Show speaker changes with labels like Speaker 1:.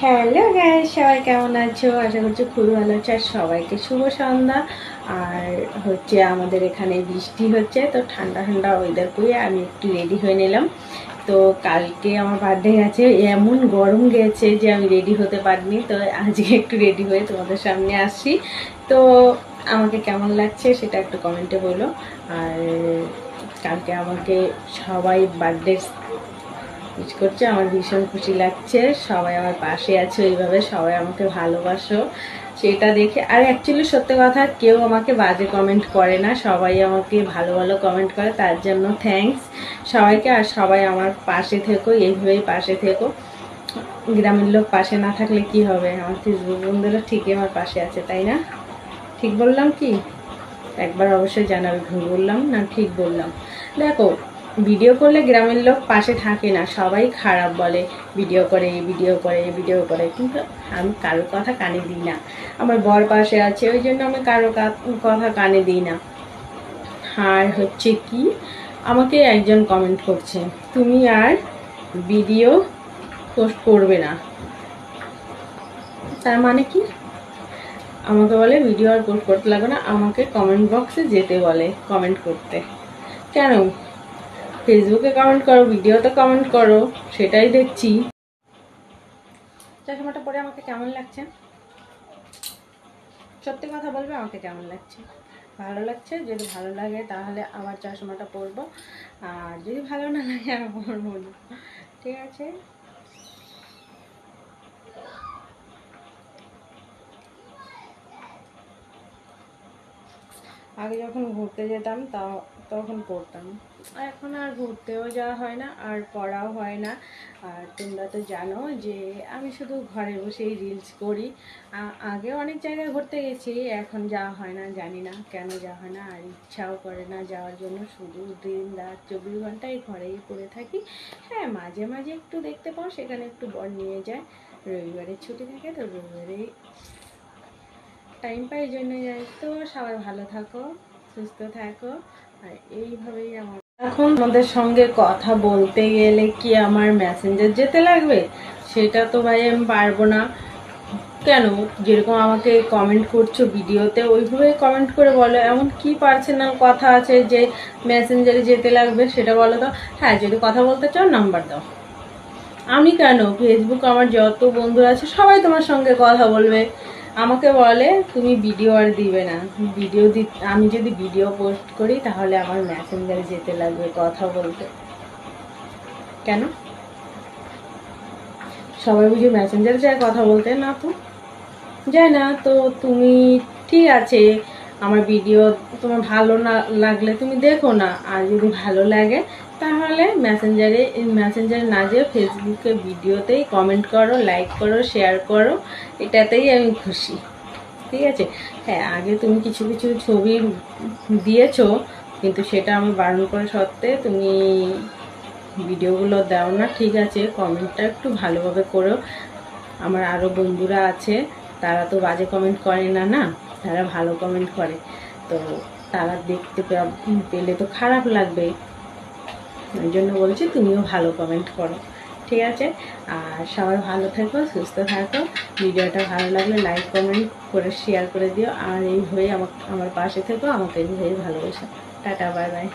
Speaker 1: Hello guys সবাই কেমন আছো? আশা করছি খুবই ভালো আছো আর সবাইকে শুভ সন্ধ্যা। আর হচ্ছে আমাদের এখানে বৃষ্টি হচ্ছে, তো ঠান্ডা ঠান্ডা ওয়েদার করে, আমি একটু রেডি হয়ে নিলাম। তো কালকে আমার বার্থডে গেছে এমন গরম গেছে যে আমি রেডি হতে পারিনি, তো আজকে একটু রেডি হয়ে তোমাদের সামনে আসছি। তো আমাকে কেমন লাগছে সেটা একটু কমেন্টে বলো। আর কালকে আমাকে সবাই বার্থডে উইশ করছে, আমার ভীষণ খুশি লাগছে। সবাই আমার পাশে আছে, এইভাবে সবাই আমাকে ভালোবাসো। সেটা দেখে, আর অ্যাকচুয়ালি সত্যি কথা, কেউ আমাকে বাজে কমেন্ট করে না, সবাই আমাকে ভালো ভালো কমেন্ট করে, তার জন্য থ্যাঙ্কস সবাইকে আর সবাই আমার পাশে থেকো, এইভাবেই পাশে থেকো। গ্রামের লোক পাশে না থাকলে কি হবে? আমার ফেসবুক বন্ধুরা ঠিকই আমার পাশে আছে, তাই না? ঠিক বললাম কি? একবার অবশ্যই জানাবে, ভুল বললাম না, ঠিক বললাম। দেখো ভিডিও করলে গ্রামের লোক পাশে থাকে না, সবাই খারাপ বলে, ভিডিও করে ভিডিও করে ভিডিও করে। কিন্তু আমি কারোর কথা কানে দিই না। আমার বর পাশে আছে, ওই জন্য আমি কারও কথা কানে দিই না। আর হচ্ছে কি, আমাকে একজন কমেন্ট করছে, তুমি আর ভিডিও পোস্ট করবে না। তার মানে কি? আমাকে বলে, ভিডিও আর পোস্ট করতে লাগবে না, আমাকে কমেন্ট বক্সে যেতে বলে কমেন্ট করতে। কেন? ফেসবুকে কমেন্ট করো ভিডিওতে কমেন্ট করো, সেটাই দেখছি। চশমাটা পরে আমাকে কেমন লাগছে? সত্যি কথা বলবে, আমাকে কেমন লাগছে? ভালো লাগছে? যদি ভালো লাগে তাহলে আবার চশমাটা পরবো। আর যদি ভালো না লাগে আর পরবো না। ঠিক আছে? আগে যখন ঘুরতে যেতাম, তা তখন পড়তাম। এখন আর ঘুরতেও যাওয়া হয় না, আর পড়াও হয় না। আর তোমরা তো জানো যে আমি শুধু ঘরে বসেই রিলস করি। আগে অনেক জায়গায় ঘুরতে গেছি, এখন যাওয়া হয় না, জানি না কেন যাওয়া হয় না, আর ইচ্ছাও করে না যাওয়ার জন্য। শুধু দিন, রাত, চব্বিশ ঘন্টায় ঘরেই পড়ে থাকি। হ্যাঁ মাঝে মাঝে একটু দেখতে পাও, সেখানে একটু বল নিয়ে যায়। রবিবারের ছুটি থাকে, তো রবিবারেই টাইম পাই এই জন্য যাই তো সবাই ভালো থাকো, সুস্থ থাকো। আর এইভাবেই আমার এখন আমাদের সঙ্গে কথা বলতে গেলে কি আমার মেসেঞ্জার যেতে লাগবে? সেটা তো ভাই আমি পারব না। কেন? যেরকম আমাকে কমেন্ট করছ ভিডিওতে ওইভাবে কমেন্ট করে বলো। এমন কি পার্সোনাল কথা আছে যে মেসেঞ্জারে যেতে লাগবে সেটা বলো তো? হ্যাঁ যদি কথা বলতে চাও নাম্বার দাও। আমি কেন? ফেসবুক আমার যত বন্ধু আছে, সবাই তোমার সঙ্গে কথা বলবে। আমাকে বলে, তুমি ভিডিও আর দিবে না। ভিডিও দি আমি যদি ভিডিও পোস্ট করি, তাহলে আমার মেসেঞ্জারে যেতে লাগবে কথা বলতে। কেন? সবাই বুঝি মেসেঞ্জারে যায় কথা বলতে? না তো। যায় না, তো তুমি ঠিক আছে, আমার ভিডিও তোমার ভালো না লাগলে তুমি দেখো না। আর যদি ভালো লাগে তাহলে মেসেঞ্জারে মেসেঞ্জারে না যেয়ে ফেসবুকে ভিডিওতেই কমেন্ট করো লাইক করো শেয়ার করো, এটাতেই আমি খুশি। ঠিক আছে? হ্যাঁ আগে তুমি কিছু কিছু ছবি দিয়েছ, কিন্তু সেটা আমি বারণ করা সত্ত্বে তুমি ভিডিওগুলো দাও না। ঠিক আছে কমেন্টটা একটু ভালোভাবে করো। আমার আরও বন্ধুরা আছে, তারা তো বাজে কমেন্ট করে না না? তারা ভালো কমেন্ট করে। তো তারা দেখতে পেলে তো খারাপ লাগবে ওই জন্য বলছি তুমিও ভালো কমেন্ট করো। ঠিক আছে? আর সবাই ভালো থেকো, সুস্থ থাকো। ভিডিওটা ভালো লাগলে লাইক কমেন্ট করে শেয়ার করে দিও। আর এইভাবেই আমার আমার পাশে থেকো, আমাকে এই এইভাবেই ভালোবেসো। Tata bye bye